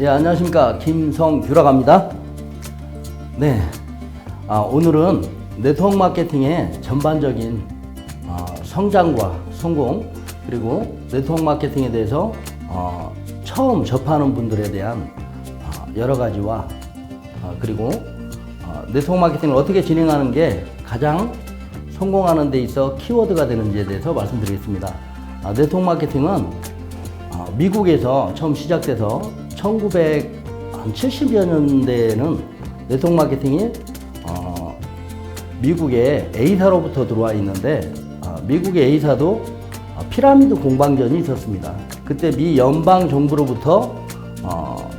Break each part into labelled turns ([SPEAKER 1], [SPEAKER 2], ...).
[SPEAKER 1] 예, 안녕하십니까. 김성규라고 합니다. 네. 아, 오늘은 네트워크 마케팅의 전반적인 어, 성장과 성공, 그리고 네트워크 마케팅에 대해서 어, 처음 접하는 분들에 대한 어, 여러 가지와 어, 그리고 어, 네트워크 마케팅을 어떻게 진행하는 게 가장 성공하는 데 있어 키워드가 되는지에 대해서 말씀드리겠습니다. 아, 네트워크 마케팅은 어, 미국에서 처음 시작돼서 1970여 년대에는 네트워크 마케팅이 어, 미국의 A사로부터 들어와 있는데 어, 미국의 A사도 어, 피라미드 공방전이 있었습니다. 그때 미 연방 정부로부터 어,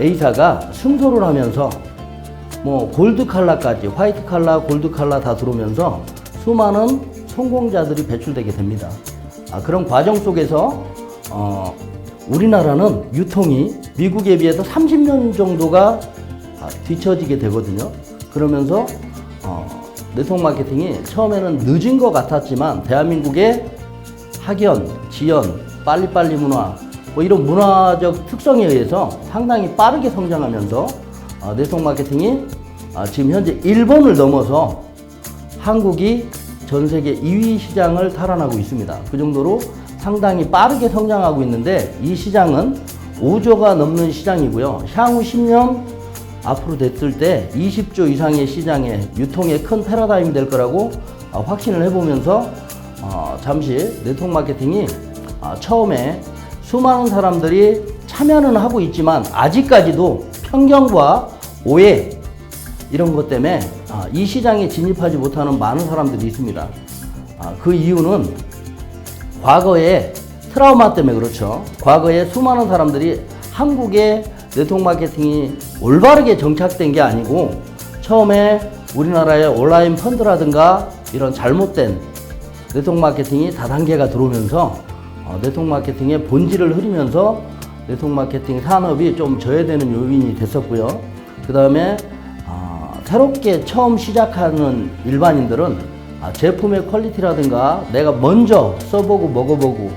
[SPEAKER 1] A사가 승소를 하면서 뭐 골드 칼라까지 화이트 칼라, 골드 칼라 다 들어오면서 수많은 성공자들이 배출되게 됩니다. 아, 그런 과정 속에서 어, 우리나라는 유통이 미국에 비해서 30년 정도가 아, 뒤처지게 되거든요. 그러면서 어, 네트워크 마케팅이 처음에는 늦은 것 같았지만 대한민국의 학연, 지연, 빨리빨리 문화 뭐 이런 문화적 특성에 의해서 상당히 빠르게 성장하면서 어, 네트워크 마케팅이 아, 지금 현재 일본을 넘어서 한국이 전 세계 2위 시장을 탈환하고 있습니다. 그 정도로 상당히 빠르게 성장하고 있는데 이 시장은 5조가 넘는 시장이고요. 향후 10년 앞으로 됐을 때 20조 이상의 시장에 유통의 큰 패러다임이 될 거라고 어, 확신을 해보면서 어, 잠시 네트워크 마케팅이 어, 처음에 수많은 사람들이 참여는 하고 있지만 아직까지도 편견과 오해 이런 것 때문에 아, 이 시장에 진입하지 못하는 많은 사람들이 있습니다. 아, 그 이유는 과거에 트라우마 때문에 그렇죠. 과거에 수많은 사람들이 한국의 네트워크 마케팅이 올바르게 정착된 게 아니고 처음에 우리나라의 온라인 펀드라든가 이런 잘못된 네트워크 마케팅이 다단계가 들어오면서 어, 네트워크 마케팅의 본질을 흐리면서 네트워크 마케팅 산업이 좀 저해되는 요인이 됐었고요. 그 다음에 새롭게 처음 시작하는 일반인들은 아, 제품의 퀄리티라든가 내가 먼저 써보고 먹어보고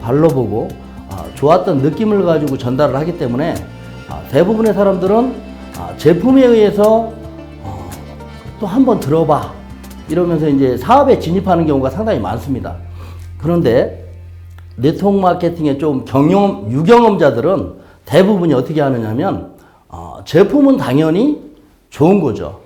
[SPEAKER 1] 발라보고 아, 좋았던 느낌을 가지고 전달을 하기 때문에 아, 대부분의 사람들은 아, 제품에 의해서 어, 또 한번 들어봐 이러면서 이제 사업에 진입하는 경우가 상당히 많습니다. 그런데 네트워크 마케팅의 좀 경험 유경험자들은 대부분이 어떻게 하느냐면 어, 제품은 당연히 좋은 거죠.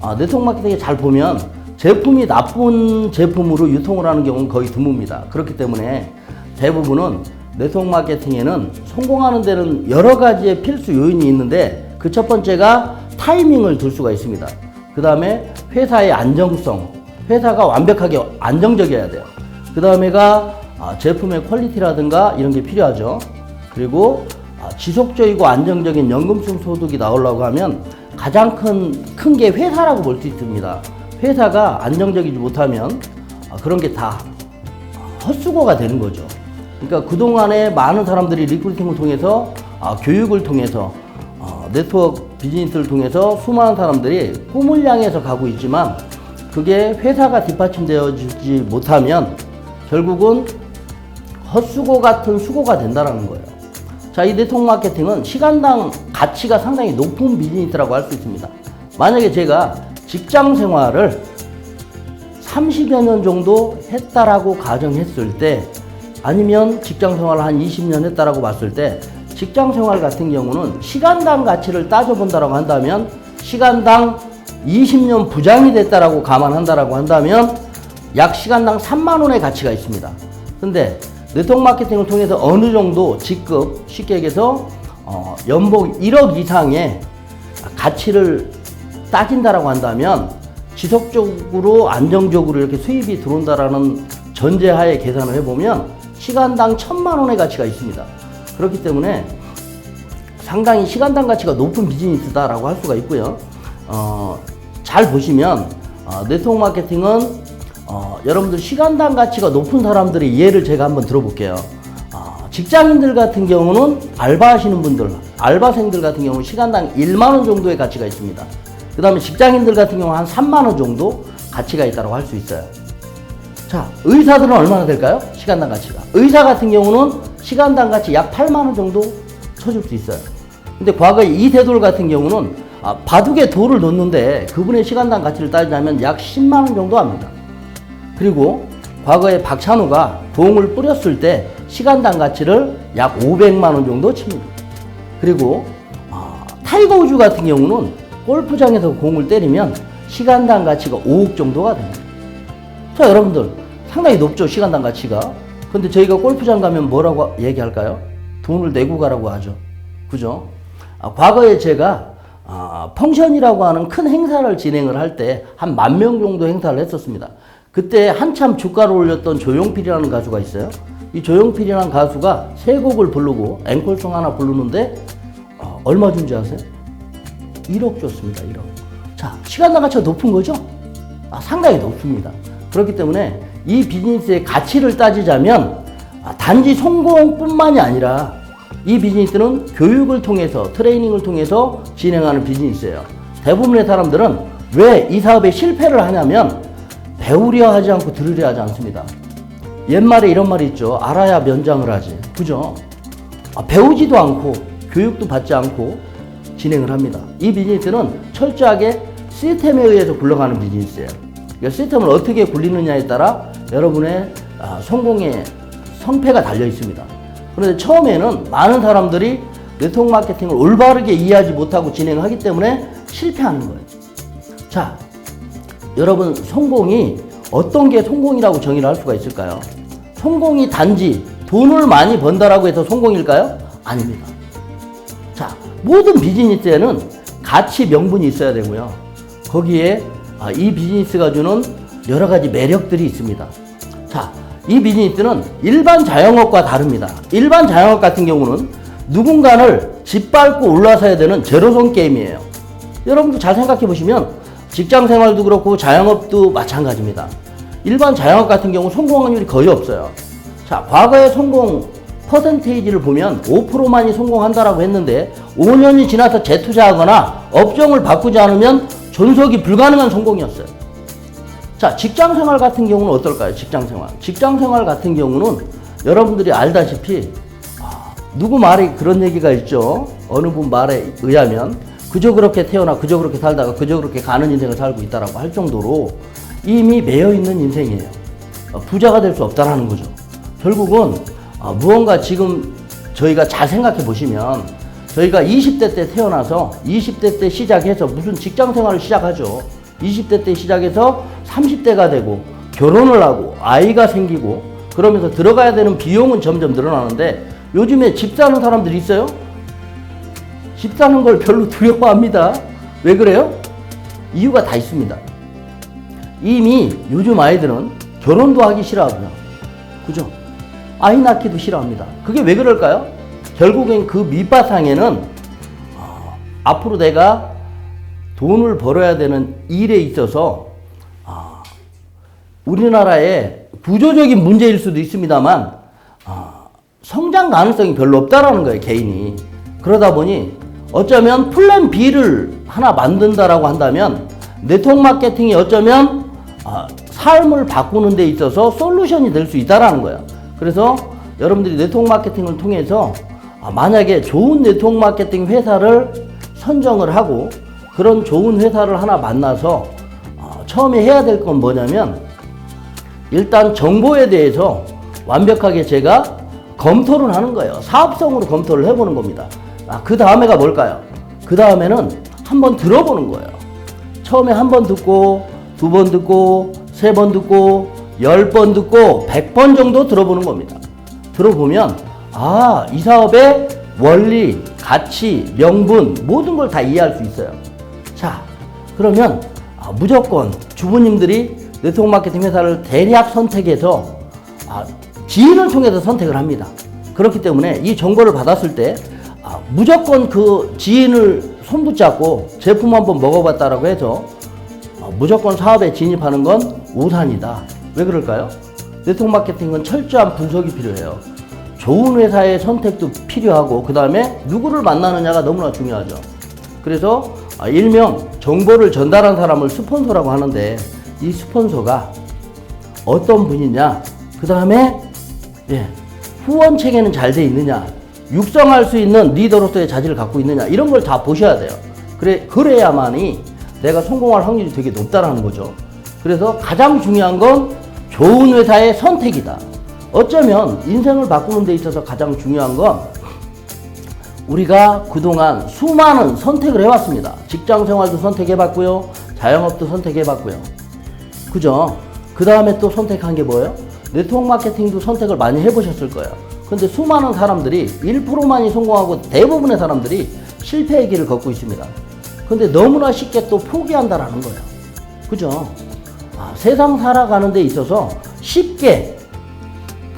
[SPEAKER 1] 아, 네트워크 마케팅에 잘 보면 제품이 나쁜 제품으로 유통을 하는 경우는 거의 드뭅니다. 그렇기 때문에 대부분은 네트워크 마케팅에는 성공하는 데는 여러 가지의 필수 요인이 있는데 그 첫 번째가 타이밍을 둘 수가 있습니다. 그 다음에 회사의 안정성, 회사가 완벽하게 안정적이어야 돼요. 그 다음에가 아, 제품의 퀄리티라든가 이런 게 필요하죠. 그리고 아, 지속적이고 안정적인 연금성 소득이 나오려고 하면 가장 큰 큰 게 회사라고 볼 수 있습니다. 회사가 안정적이지 못하면 아, 그런 게 다 헛수고가 되는 거죠. 그러니까 그동안에 많은 사람들이 리크루팅을 통해서 아, 교육을 통해서 어, 네트워크 비즈니스를 통해서 수많은 사람들이 꿈을 향해서 가고 있지만 그게 회사가 뒷받침되어지지 못하면 결국은 헛수고 같은 수고가 된다라는 거예요. 자, 이 네트워크 마케팅은 시간당 가치가 상당히 높은 비즈니스라고 할 수 있습니다. 만약에 제가 직장 생활을 30여 년 정도 했다라고 가정했을 때 아니면 직장 생활을 한 20년 했다라고 봤을 때 직장 생활 같은 경우는 시간당 가치를 따져본다라고 한다면 시간당 20년 부장이 됐다라고 감안한다라고 한다면 약 시간당 3만 원의 가치가 있습니다. 근데 네트워크 마케팅을 통해서 어느 정도 직급 쉽게 얘기해서 어, 연봉 1억 이상의 가치를 따진다라고 한다면 지속적으로 안정적으로 이렇게 수입이 들어온다라는 전제하에 계산을 해보면 시간당 천만 원의 가치가 있습니다. 그렇기 때문에 상당히 시간당 가치가 높은 비즈니스다라고 할 수가 있고요. 어, 잘 보시면 어, 네트워크 마케팅은 어, 여러분들 시간당 가치가 높은 사람들의 예를 제가 한번 들어볼게요. 어, 직장인들 같은 경우는 알바하시는 분들, 알바생들 같은 경우는 시간당 1만 원 정도의 가치가 있습니다. 그 다음에 직장인들 같은 경우 한 3만 원 정도 가치가 있다고 할 수 있어요. 자, 의사들은 얼마나 될까요? 시간당 가치가. 의사 같은 경우는 시간당 가치 약 8만 원 정도 쳐줄 수 있어요. 근데 과거에 이세돌 같은 경우는 아, 바둑에 돌을 놓는데 그분의 시간당 가치를 따지자면 약 10만 원 정도 합니다. 그리고 과거에 박찬호가 봉을 뿌렸을 때 시간당 가치를 약 500만 원 정도 칩니다. 그리고 아, 타이거 우즈 같은 경우는 골프장에서 공을 때리면 시간당 가치가 5억 정도가 됩니다. 자 여러분들 상당히 높죠 시간당 가치가. 근데 저희가 골프장 가면 뭐라고 얘기할까요? 돈을 내고 가라고 하죠. 그죠? 아, 과거에 제가 아, 펑션이라고 하는 큰 행사를 진행을 할 때 한 만 명 정도 행사를 했었습니다. 그때 한참 주가를 올렸던 조용필이라는 가수가 있어요. 이 조용필이라는 가수가 세 곡을 부르고 앵콜송 하나 부르는데 어, 얼마 준지 아세요? 1억 줬습니다. 1억. 자, 시간당 가치가 높은 거죠? 아, 상당히 높습니다. 그렇기 때문에 이 비즈니스의 가치를 따지자면 아, 단지 성공뿐만이 아니라 이 비즈니스는 교육을 통해서 트레이닝을 통해서 진행하는 비즈니스예요. 대부분의 사람들은 왜 이 사업에 실패를 하냐면 배우려 하지 않고 들으려 하지 않습니다. 옛말에 이런 말이 있죠. 알아야 면장을 하지. 그죠? 아, 배우지도 않고 교육도 받지 않고 진행을 합니다. 이 비즈니스는 철저하게 시스템에 의해서 굴러가는 비즈니스예요. 이 시스템을 어떻게 굴리느냐에 따라 여러분의 아, 성공의 성패가 달려 있습니다. 그런데 처음에는 많은 사람들이 네트워크 마케팅을 올바르게 이해하지 못하고 진행하기 때문에 실패하는 거예요. 자, 여러분 성공이 어떤 게 성공이라고 정의를 할 수가 있을까요? 성공이 단지 돈을 많이 번다라고 해서 성공일까요? 아닙니다. 자, 모든 비즈니스에는 가치 명분이 있어야 되고요. 거기에 아, 이 비즈니스가 주는 여러 가지 매력들이 있습니다. 자, 이 비즈니스는 일반 자영업과 다릅니다. 일반 자영업 같은 경우는 누군가를 짓밟고 올라서야 되는 제로섬 게임이에요. 여러분도 잘 생각해 보시면 직장 생활도 그렇고 자영업도 마찬가지입니다. 일반 자영업 같은 경우 성공 확률이 거의 없어요. 자, 과거의 성공 퍼센테이지를 보면 5%만이 성공한다라고 했는데 5년이 지나서 재투자하거나 업종을 바꾸지 않으면 존속이 불가능한 성공이었어요. 자, 직장 생활 같은 경우는 어떨까요? 직장 생활. 직장 생활 같은 경우는 여러분들이 알다시피 아, 누구 말이 그런 얘기가 있죠. 어느 분 말에 의하면 그저 그렇게 태어나 그저 그렇게 살다가 그저 그렇게 가는 인생을 살고 있다라고 할 정도로 이미 매여 있는 인생이에요. 어, 부자가 될 수 없다라는 거죠. 결국은 어, 무언가 지금 저희가 잘 생각해 보시면 저희가 20대 때 태어나서 20대 때 시작해서 무슨 직장 생활을 시작하죠. 20대 때 시작해서 30대가 되고 결혼을 하고 아이가 생기고 그러면서 들어가야 되는 비용은 점점 늘어나는데 요즘에 집 사는 사람들이 있어요? 집 사는 걸 별로 두려워합니다. 왜 그래요? 이유가 다 있습니다. 이미 요즘 아이들은 결혼도 하기 싫어하고요. 그죠? 아이 낳기도 싫어합니다. 그게 왜 그럴까요? 결국엔 그 밑바탕에는 어, 앞으로 내가 돈을 벌어야 되는 일에 있어서 어, 우리나라의 구조적인 문제일 수도 있습니다만 어, 성장 가능성이 별로 없다라는 거예요 개인이 그러다 보니 어쩌면 플랜 B를 하나 만든다라고 한다면 네트워크 마케팅이 어쩌면 아, 삶을 바꾸는 데 있어서 솔루션이 될 수 있다라는 거예요. 그래서 여러분들이 네트워크 마케팅을 통해서 아, 만약에 좋은 네트워크 마케팅 회사를 선정을 하고 그런 좋은 회사를 하나 만나서 아, 처음에 해야 될 건 뭐냐면 일단 정보에 대해서 완벽하게 제가 검토를 하는 거예요. 사업성으로 검토를 해보는 겁니다. 아, 그 다음에가 뭘까요? 그 다음에는 한번 들어보는 거예요. 처음에 한 번 듣고, 두 번 듣고, 세 번 듣고, 열번 듣고, 백번 정도 들어보는 겁니다. 들어보면, 아, 이 사업의 원리, 가치, 명분, 모든 걸 다 이해할 수 있어요. 자, 그러면 아, 무조건 주부님들이 네트워크 마케팅 회사를 대략 선택해서 아, 지인을 통해서 선택을 합니다. 그렇기 때문에 이 정보를 받았을 때 아, 무조건 그 지인을 손붙잡고 제품 한번 먹어봤다라고 해서 아, 무조건 사업에 진입하는 건 우산이다. 왜 그럴까요? 네트워크 마케팅은 철저한 분석이 필요해요. 좋은 회사의 선택도 필요하고 그 다음에 누구를 만나느냐가 너무나 중요하죠. 그래서 아, 일명 정보를 전달한 사람을 스폰서라고 하는데 이 스폰서가 어떤 분이냐, 그 다음에 예, 후원 체계는 잘 돼 있느냐, 육성할 수 있는 리더로서의 자질을 갖고 있느냐 이런 걸 다 보셔야 돼요. 그래 그래야만이 내가 성공할 확률이 되게 높다라는 거죠. 그래서 가장 중요한 건 좋은 회사의 선택이다. 어쩌면 인생을 바꾸는 데 있어서 가장 중요한 건 우리가 그동안 수많은 선택을 해왔습니다. 직장 생활도 선택해봤고요. 자영업도 선택해봤고요. 그죠? 그 다음에 또 선택한 게 뭐예요? 네트워크 마케팅도 선택을 많이 해보셨을 거예요. 근데 수많은 사람들이 1%만이 성공하고 대부분의 사람들이 실패의 길을 걷고 있습니다. 근데 너무나 쉽게 또 포기한다라는 거예요. 그죠? 아, 세상 살아가는 데 있어서 쉽게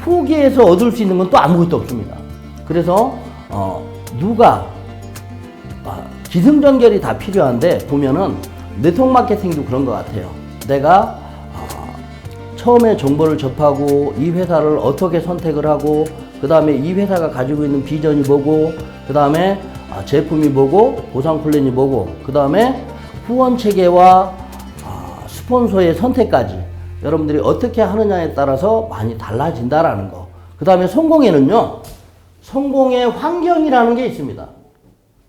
[SPEAKER 1] 포기해서 얻을 수 있는 건 또 아무것도 없습니다. 그래서 어, 누가 아, 기승전결이 다 필요한데 보면은 네트워크 마케팅도 그런 것 같아요. 내가 아, 처음에 정보를 접하고 이 회사를 어떻게 선택을 하고 그 다음에 이 회사가 가지고 있는 비전이 뭐고 그 다음에 아, 제품이 뭐고 보상 플랜이 뭐고 그 다음에 후원 체계와 아, 스폰서의 선택까지 여러분들이 어떻게 하느냐에 따라서 많이 달라진다라는 거. 그 다음에 성공에는요, 성공의 환경이라는 게 있습니다.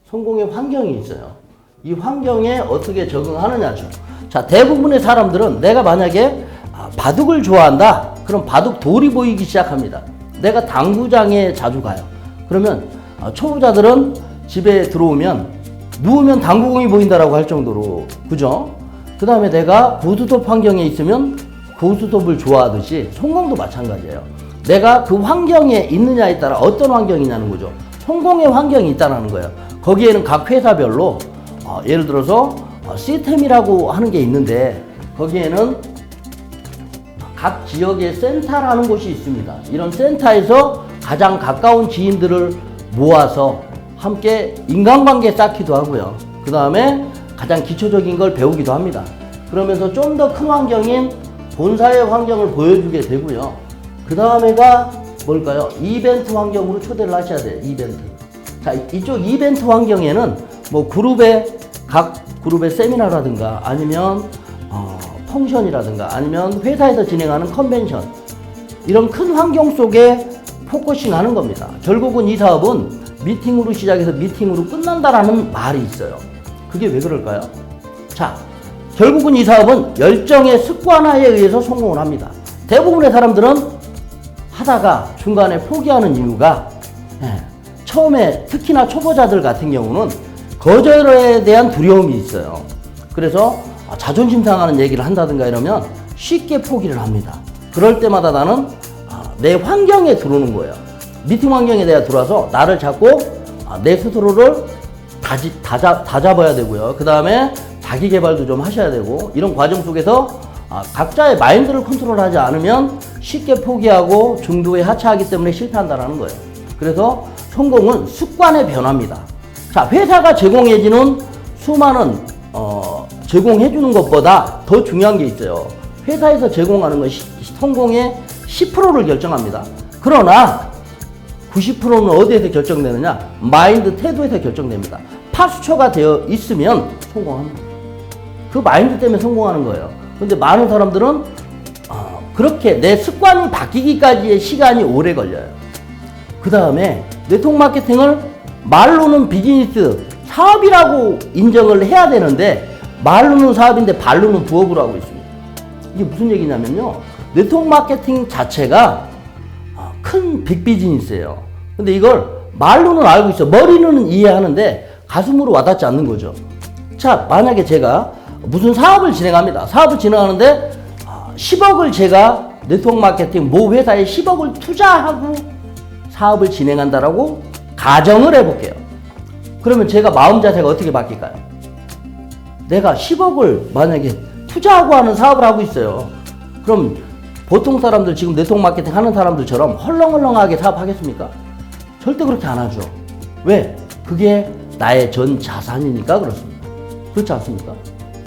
[SPEAKER 1] 성공의 환경이 있어요. 이 환경에 어떻게 적응하느냐죠. 자, 대부분의 사람들은 내가 만약에 아, 바둑을 좋아한다. 그럼 바둑 돌이 보이기 시작합니다. 내가 당구장에 자주 가요. 그러면 아, 초보자들은 집에 들어오면 누우면 당구공이 보인다라고 할 정도로 그죠? 그 다음에 내가 고스톱 환경에 있으면 고스톱을 좋아하듯이 성공도 마찬가지예요. 내가 그 환경에 있느냐에 따라 어떤 환경이냐는 거죠. 성공의 환경이 있다는 거예요. 거기에는 각 회사별로 어, 예를 들어서 어, 시스템이라고 하는 게 있는데 거기에는 각 지역의 센터라는 곳이 있습니다. 이런 센터에서 가장 가까운 지인들을 모아서 함께 인간관계 쌓기도 하고요. 그 다음에 가장 기초적인 걸 배우기도 합니다. 그러면서 좀 더 큰 환경인 본사의 환경을 보여주게 되고요. 그 다음에가 뭘까요? 이벤트 환경으로 초대를 하셔야 돼요. 이벤트. 자, 이쪽 이벤트 환경에는 뭐 그룹의 각 그룹의 세미나라든가 아니면 어, 펑션이라든가 아니면 회사에서 진행하는 컨벤션 이런 큰 환경 속에 포커싱 하는 겁니다. 결국은 이 사업은 미팅으로 시작해서 미팅으로 끝난다라는 말이 있어요. 그게 왜 그럴까요? 자, 결국은 이 사업은 열정의 습관화에 의해서 성공을 합니다. 대부분의 사람들은 하다가 중간에 포기하는 이유가 예, 처음에 특히나 초보자들 같은 경우는 거절에 대한 두려움이 있어요. 그래서 아, 자존심 상하는 얘기를 한다든가 이러면 쉽게 포기를 합니다. 그럴 때마다 나는 아, 내 환경에 들어오는 거예요. 미팅 환경에 내가 들어와서 나를 잡고 아, 내 스스로를 다지, 다, 잡, 다 잡아야 되고요. 그 다음에 자기 개발도 좀 하셔야 되고 이런 과정 속에서 아, 각자의 마인드를 컨트롤하지 않으면 쉽게 포기하고 중도에 하차하기 때문에 실패한다는 거예요. 그래서 성공은 습관의 변화입니다. 자, 회사가 제공해주는 수많은 어, 제공해주는 것보다 더 중요한 게 있어요. 회사에서 제공하는 건 시- 성공의 10%를 결정합니다. 그러나 90%는 어디에서 결정되느냐? 마인드, 태도에서 결정됩니다. 파수처가 되어 있으면 성공합니다. 그 마인드 때문에 성공하는 거예요. 근데 많은 사람들은 어, 그렇게 내 습관이 바뀌기까지의 시간이 오래 걸려요. 그 다음에 네트워크 마케팅을 말로는 비즈니스 사업이라고 인정을 해야 되는데 말로는 사업인데 발로는 부업으로 하고 있습니다. 이게 무슨 얘기냐면요. 네트워크 마케팅 자체가 아, 큰 빅비즈니스예요. 근데 이걸 말로는 알고 있어. 머리는 이해하는데 가슴으로 와닿지 않는 거죠. 자, 만약에 제가 무슨 사업을 진행합니다. 사업을 진행하는데 아, 10억을 제가 네트워크 마케팅 모 회사에 10억을 투자하고 사업을 진행한다라고 가정을 해볼게요. 그러면 제가 마음 자세가 어떻게 바뀔까요? 내가 10억을 만약에 투자하고 하는 사업을 하고 있어요. 그럼 보통 사람들 지금 네트워크 마케팅 하는 사람들처럼 헐렁헐렁하게 사업하겠습니까? 절대 그렇게 안 하죠. 왜? 그게 나의 전 자산이니까 그렇습니다. 그렇지 않습니까?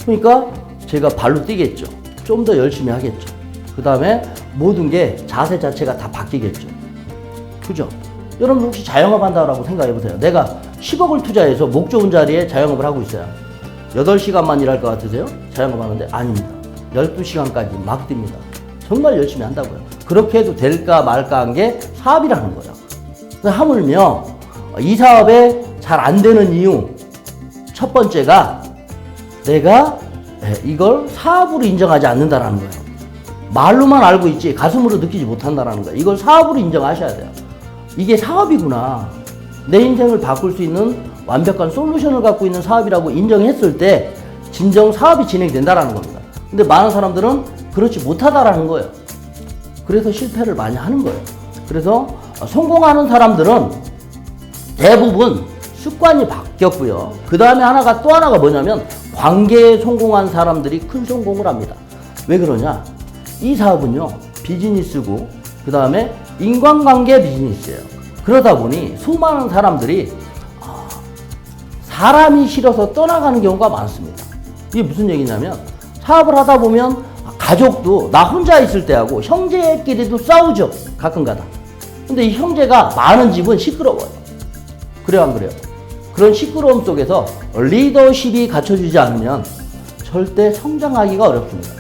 [SPEAKER 1] 그러니까 제가 발로 뛰겠죠. 좀 더 열심히 하겠죠. 그 다음에 모든 게 자세 자체가 다 바뀌겠죠. 그죠? 여러분 혹시 자영업 한다고 생각해 보세요. 내가 10억을 투자해서 목 좋은 자리에 자영업을 하고 있어요. 8시간만 일할 것 같으세요? 자영업 하는데 아닙니다. 12시간까지 막 뜁니다. 정말 열심히 한다고요. 그렇게 해도 될까 말까 한 게 사업이라는 거예요. 하물며 이 사업에 잘 안 되는 이유 첫 번째가 내가 예, 이걸 사업으로 인정하지 않는다라는 거예요. 말로만 알고 있지 가슴으로 느끼지 못한다라는 거예요. 이걸 사업으로 인정하셔야 돼요. 이게 사업이구나. 내 인생을 바꿀 수 있는 완벽한 솔루션을 갖고 있는 사업이라고 인정했을 때 진정 사업이 진행된다라는 겁니다. 근데 많은 사람들은 그렇지 못하다라는 거예요. 그래서 실패를 많이 하는 거예요. 그래서 성공하는 사람들은 대부분 습관이 바뀌었고요. 그 다음에 하나가 또 하나가 뭐냐면 관계에 성공한 사람들이 큰 성공을 합니다. 왜 그러냐? 이 사업은요, 비즈니스고, 그 다음에 인간관계 비즈니스예요. 그러다 보니 수많은 사람들이 아, 사람이 싫어서 떠나가는 경우가 많습니다. 이게 무슨 얘기냐면 사업을 하다 보면 가족도 나 혼자 있을 때하고 형제끼리도 싸우죠. 가끔 가다. 근데 이 형제가 많은 집은 시끄러워요. 그래요, 안 그래요? 그런 시끄러움 속에서 리더십이 갖춰지지 않으면 절대 성장하기가 어렵습니다.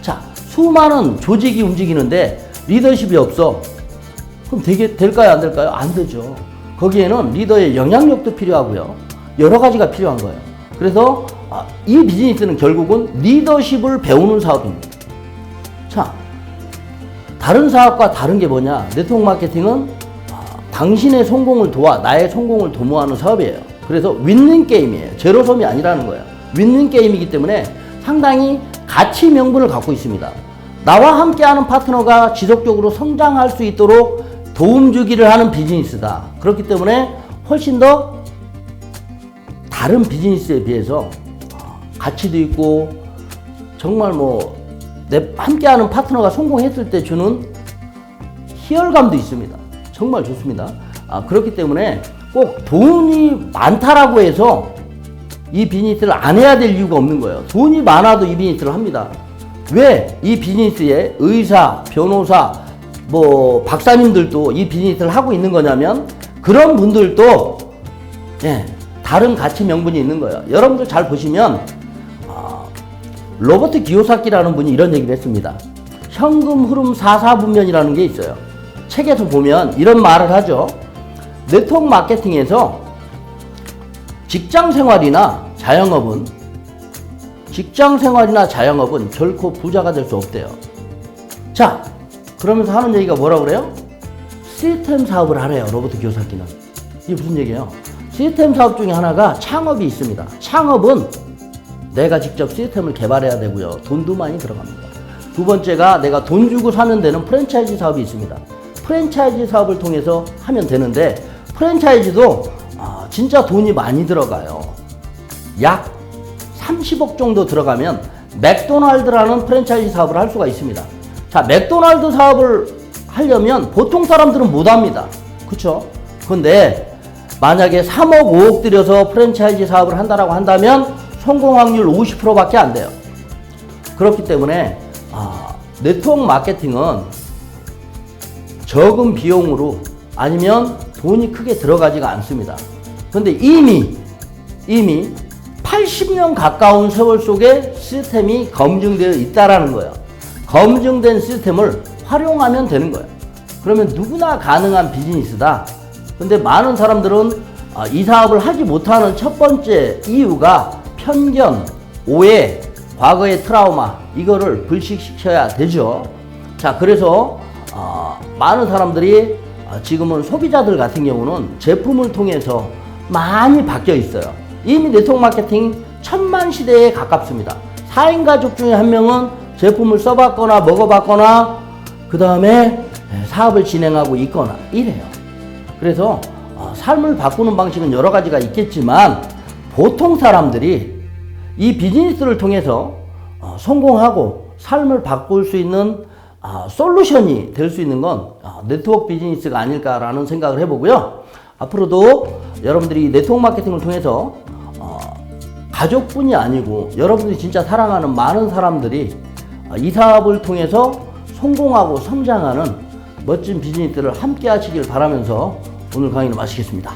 [SPEAKER 1] 자, 수많은 조직이 움직이는데 리더십이 없어. 그럼 되게, 될까요? 안 될까요? 안 되죠. 거기에는 리더의 영향력도 필요하고요. 여러 가지가 필요한 거예요. 그래서 아, 이 비즈니스는 결국은 리더십을 배우는 사업입니다. 자, 다른 사업과 다른 게 뭐냐? 네트워크 마케팅은 아, 당신의 성공을 도와 나의 성공을 도모하는 사업이에요. 그래서 윈윈 게임이에요. 제로섬이 아니라는 거예요. 윈윈 게임이기 때문에 상당히 가치 명분을 갖고 있습니다. 나와 함께하는 파트너가 지속적으로 성장할 수 있도록 도움 주기를 하는 비즈니스다. 그렇기 때문에 훨씬 더 다른 비즈니스에 비해서 가치도 있고 정말 뭐내 함께하는 파트너가 성공했을 때 주는 희열감도 있습니다. 정말 좋습니다. 아, 그렇기 때문에 꼭 돈이 많다라고 해서 이 비즈니스를 안 해야 될 이유가 없는 거예요. 돈이 많아도 이 비즈니스를 합니다. 왜 이 비즈니스에 의사, 변호사, 뭐 박사님들도 이 비즈니스를 하고 있는 거냐면 그런 분들도 예, 다른 가치 명분이 있는 거예요. 여러분들 잘 보시면 아, 로버트 기요사키라는 분이 이런 얘기를 했습니다. 현금 흐름 사사분면이라는 게 있어요. 책에서 보면 이런 말을 하죠. 네트워크 마케팅에서 직장 생활이나 자영업은 직장 생활이나 자영업은 결코 부자가 될 수 없대요. 자, 그러면서 하는 얘기가 뭐라 그래요? 시스템 사업을 하래요. 로버트 기요사키는. 이게 무슨 얘기예요? 시스템 사업 중에 하나가 창업이 있습니다. 창업은 내가 직접 시스템을 개발해야 되고요. 돈도 많이 들어갑니다. 두 번째가 내가 돈 주고 사는 데는 프랜차이즈 사업이 있습니다. 프랜차이즈 사업을 통해서 하면 되는데 프랜차이즈도 아, 진짜 돈이 많이 들어가요. 약 30억 정도 들어가면 맥도날드라는 프랜차이즈 사업을 할 수가 있습니다. 자, 맥도날드 사업을 하려면 보통 사람들은 못 합니다. 그쵸? 근데 만약에 3억, 5억 들여서 프랜차이즈 사업을 한다라고 한다면 성공 확률 50%밖에 안 돼요. 그렇기 때문에 아, 네트워크 마케팅은 적은 비용으로 아니면 돈이 크게 들어가지가 않습니다. 근데 이미 이미 80년 가까운 세월 속에 시스템이 검증되어 있다라는 거예요. 검증된 시스템을 활용하면 되는 거예요. 그러면 누구나 가능한 비즈니스다. 근데 많은 사람들은 아, 이 사업을 하지 못하는 첫 번째 이유가 편견, 오해, 과거의 트라우마 이거를 불식시켜야 되죠. 자, 그래서 어, 많은 사람들이 어, 지금은 소비자들 같은 경우는 제품을 통해서 많이 바뀌어 있어요. 이미 네트워크 마케팅 천만 시대에 가깝습니다. 4인 가족 중에 한 명은 제품을 써봤거나 먹어봤거나 그 다음에 사업을 진행하고 있거나 이래요. 그래서 어, 삶을 바꾸는 방식은 여러 가지가 있겠지만 보통 사람들이 이 비즈니스를 통해서 어, 성공하고 삶을 바꿀 수 있는 아, 솔루션이 될 수 있는 건 아, 네트워크 비즈니스가 아닐까라는 생각을 해보고요. 앞으로도 여러분들이 네트워크 마케팅을 통해서 어, 가족뿐이 아니고 여러분들이 진짜 사랑하는 많은 사람들이 아, 이 사업을 통해서 성공하고 성장하는 멋진 비즈니스를 함께 하시길 바라면서 오늘 강의를 마치겠습니다.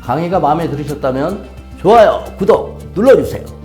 [SPEAKER 1] 강의가 마음에 들으셨다면 좋아요, 구독 눌러주세요.